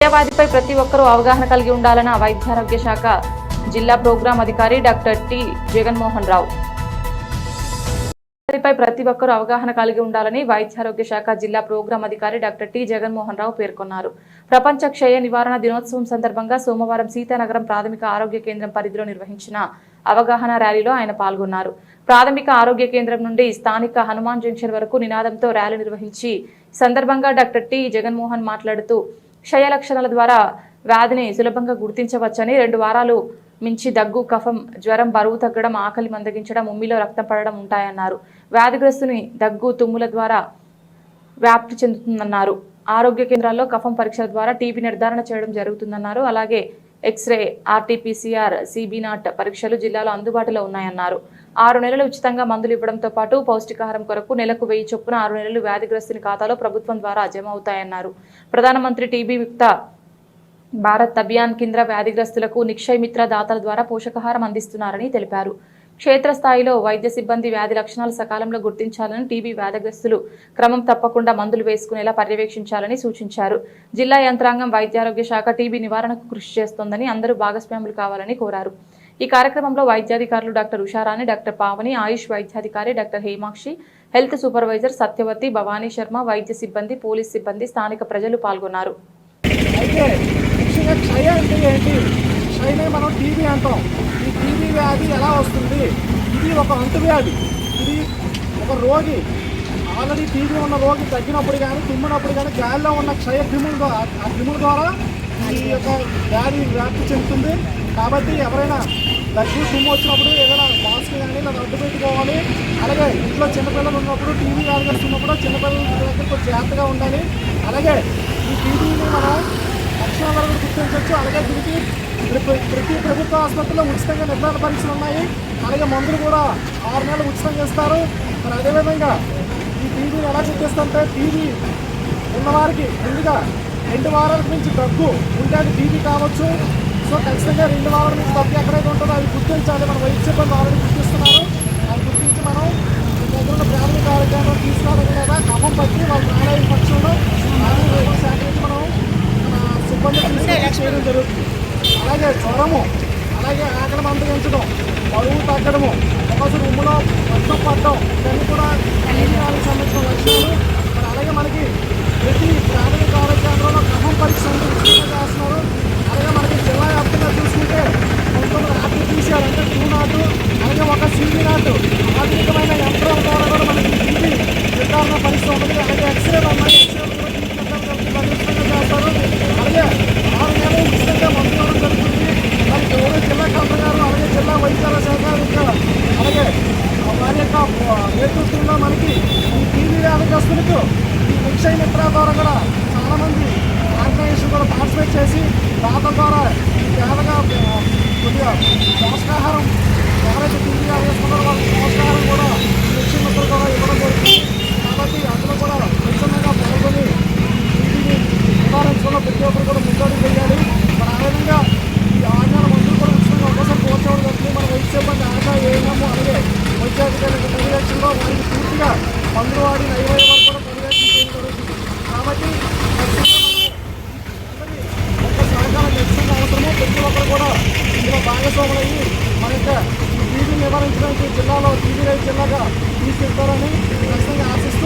క్షయవ్యాధిపై ప్రతి ఒక్కరూ అవగాహన కలిగి ఉండాలన్న వైద్యారోగ్య శాఖ జిల్లా ప్రోగ్రాం అధికారి డాక్టర్ టి జగన్మోహన్ రావు. పై ప్రతి ఒక్కరూ అవగాహన కలిగి ఉండాలని వైద్యారోగ్య శాఖ జిల్లా ప్రోగ్రాం అధికారి డాక్టర్ టి జగన్మోహన్ రావు పేర్కొన్నారు. ప్రపంచ క్షయ నివారణ దినోత్సవం సందర్భంగా సోమవారం సీతానగరం ప్రాథమిక ఆరోగ్య కేంద్రం పరిధిలో నిర్వహించిన అవగాహన ర్యాలీలో ఆయన పాల్గొన్నారు. ప్రాథమిక ఆరోగ్య కేంద్రం నుండి స్థానిక హనుమాన్ జంక్షన్ వరకు నినాదంతో ర్యాలీ నిర్వహించి సందర్భంగా డాక్టర్ టి జగన్మోహన్ మాట్లాడుతూ క్షయ లక్షణాల ద్వారా వ్యాధిని సులభంగా గుర్తించవచ్చని రెండు వారాలు మించి దగ్గు కఫం జ్వరం బరువు తగ్గడం ఆకలి మందగించడం ఉమ్మిలో రక్తం పడడం ఉంటాయన్నారు. వ్యాధిగ్రస్తుని దగ్గు తుమ్ముల ద్వారా వ్యాప్తి చెందుతుందన్నారు. ఆరోగ్య కేంద్రాల్లో కఫం పరీక్షల ద్వారా టీబీ నిర్ధారణ చేయడం జరుగుతుందన్నారు. అలాగే ఎక్స్రే ఆర్టీపీసీఆర్ సిబి నాట్ పరీక్షలు జిల్లాలో అందుబాటులో ఉన్నాయన్నారు. ఆరు నెలలు ఉచితంగా మందులు ఇవ్వడంతో పాటు పౌష్టికాహారం కొరకు నెలకు వెయ్యి చొప్పున ఆరు నెలలు వ్యాధిగ్రస్తుని ఖాతాలో ప్రభుత్వం ద్వారా జమ అవుతాయన్నారు. ప్రధానమంత్రి టీబీ యుక్త భారత్ అభియాన్ కింద వ్యాధిగ్రస్తులకు నిక్షయమిత్ర దాతల ద్వారా పోషకాహారం అందిస్తున్నారని తెలిపారు. క్షేత్రస్థాయిలో వైద్య సిబ్బంది వ్యాధి లక్షణాలు సకాలంలో గుర్తించాలని టీబీ వ్యాధిగ్రస్తులు క్రమం తప్పకుండా మందులు వేసుకునేలా పర్యవేక్షించాలని సూచించారు. జిల్లా యంత్రాంగం వైద్యారోగ్య శాఖ టీబీ నివారణకు కృషి చేస్తోందని అందరూ భాగస్వాములు కావాలని కోరారు. ఈ కార్యక్రమంలో వైద్యాధికారులు డాక్టర్ ఉషారాణి డాక్టర్ పావని ఆయుష్ వైద్యాధికారి doctor Hemakshi health supervisor Satyavathi Bhavani Sharma వైద్య సిబ్బంది పోలీస్ సిబ్బంది స్థానిక ప్రజలు పాల్గొన్నారు. అయితే మనం టీబీ అంటాం. ఈ టీబీ వ్యాధి ఎలా వస్తుంది? ఇది ఒక అంటువ్యాధి ఇది ఒక రోగి. ఆల్రెడీ టీబీ ఉన్న రోగి తగ్గినప్పుడు కానీ తుమ్మినప్పుడు కానీ గాలిలో ఉన్న క్షయ క్రిముల ద్వారా ఆ క్రిముల ద్వారా ఈ యొక్క వ్యాధి వ్యాప్తి చెందుతుంది. కాబట్టి ఎవరైనా దగ్గు తుమ్ము వచ్చినప్పుడు ఏదైనా మాస్క్ కానీ లేదా అడ్డు పెట్టుకోవాలి. అలాగే ఇంట్లో చిన్నపిల్లలు ఉన్నప్పుడు టీవీ వ్యాధి వస్తున్నప్పుడు చిన్నపిల్లల దగ్గర జాగ్రత్తగా ఉండాలి. అలాగే ఈ టీవీని మన లక్షణాల వరకు గుర్తించవచ్చు. అలాగే దీనికి ప్రతి- ప్రతి ప్రభుత్వ ఆసుపత్రిలో ఉచితంగా నిర్ధారణ పరీక్షలు ఉన్నాయి. అలాగే మందులు కూడా ఆరు నెలలు ఉచితంగా ఇస్తారు మరి అదేవిధంగా ఈ టీవీని ఎలా గుర్తిస్తుంటే టీవీ ఉన్నవారికి ముందుగా రెండు వారాల నుంచి డబ్బు ఉంటే అది టీవీ కావచ్చు. సో ఖచ్చితంగా రెండు వారాల నుంచి డబ్బు ఎక్కడైతే ఉంటుందో అది గుర్తించాలి. మన వైద్య సిబ్బంది ఆల్రెడీ గుర్తిస్తున్నారు. అది గుర్తించి మనం దగ్గర ఉన్న ప్రాథమిక ఆరోగ్యాన్ని తీసుకురావడం లేదా క్రమం బట్టి వాళ్ళ ప్రాణాయ పక్షంలో ప్రాథమిక శాఖ మనం మన సిబ్బంది చేయడం జరుగుతుంది. అలాగే జ్వరము అలాగే ఆకలి మందగించడం బరువు తగ్గడము ఒకసారి ఉమ్ములో వర్షం పడడం ఇవన్నీ కూడా సంబంధించిన లక్షణాలు మరి అలాగే మనకి ప్రతి ప్రాథమిక ఆరోగ్య కేంద్రంలో క్రమం పరీక్ష అనేది ఉచితంగా చేస్తున్నారు అలాగే మనకి జిల్లా వ్యాప్తంగా చూసుకుంటే కొంతమంది ఆర్టీపీసీఆర్ అంటే టూ నాటు అలాగే ఒక సీబీ నాటు ఆధునికమైన యంత్రాల ద్వారా కూడా మనకి టీబీ నిర్ధారణ పరీక్ష ఉంటుంది అలాగే ఎక్స్రేలు ఉన్నాయి ఎక్స్రేలు కూడా టీబీ నిర్ధారణ ఉచితంగా చేస్తారు అలాగే ఆరు నెలలు ఉచితంగా మందు ఇవ్వడం జరుగుతుంది మరి గౌరవ జిల్లా కలెక్టర్ గారు అలాగే జిల్లా వైద్యాల శాఖ యొక్క అలాగే వారి యొక్క నేతృత్వంలో మనకి ఈ టీవీ వ్యాధిగ్రస్తులకు ఈ నిక్షయ మిత్ర ద్వారా కూడా చాలామంది ఆర్గనైజేషన్ కూడా పార్టిసిపేట్ చేసి దాతల ద్వారా ఈ పేదగా కొద్దిగా పోషకాహారం ఎవరైతే టీవీ వ్యాధిగ్రస్తున్నారో వాళ్ళకి పోషకాహారం కూడా ఈ నిక్షయ మిత్ర ద్వారా ఇవ్వడం జరుగుతుంది కాబట్టి అందులో కూడా స్వచ్ఛందంగా పాల్గొని ఇంటిని నివారించడంలో ప్రతి ఒక్కరు కూడా ముందడుగు చేయాలి మరి ఆ విధంగా ఈ ఆజ్ఞాన మందులు కూడా ఉచితంగా ఒకసారి పోర్చడం జరుగుతుంది మన వైద్య సిబ్బంది ఆగా ఏమో అలాగే వైద్యాధికారులకు పర్యవేక్షణలో వారికి పూర్తిగా మందులు వాడి నైవేద్య వరకు కూడా పర్యవేక్షణ జరుగుతుంది. కాబట్టి సహకారం ఖచ్చితంగా అవసరము ప్రతి ఒక్కరు కూడా ఇందులో భాగస్వాములయ్యి మన యొక్క ఈ టీవీ నివారించడానికి జిల్లాలో టీవీ రైతు జిల్లాగా తీసుకెళ్తారని ఖచ్చితంగా ఆశిస్తూ